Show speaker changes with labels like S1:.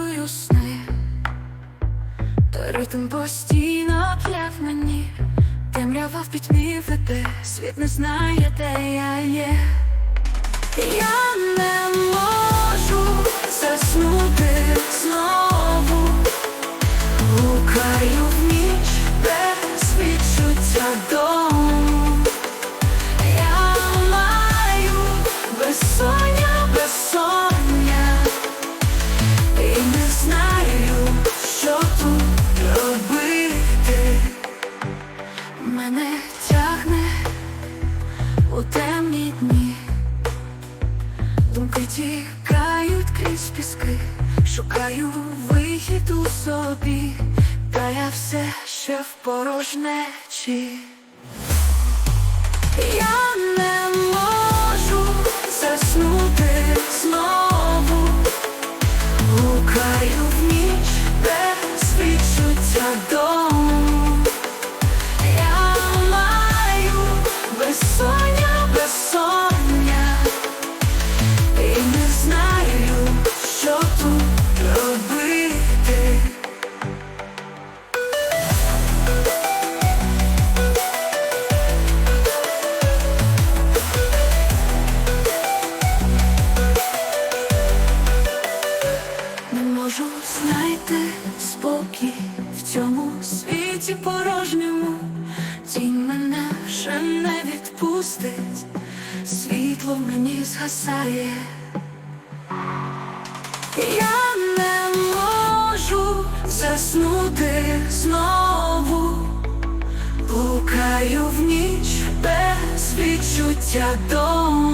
S1: планую сни, той ритм постійно п'є в мені, темрява в пітьмі веде, світ не знає, де я є. Я не можу заснути знову, гукаю в ніч без відчуття дому. Мене тягне у темні дні. Думки тікають крізь піски Шукаю вихід у собі Та я все ще в порожнечі. Я не можу заснути знову, гукаю можу знайти спокій в цьому світі порожньому, тінь мене вже не відпустить, світло мені згасає. Я не можу заснути знову, блукаю в ніч без відчуття дому.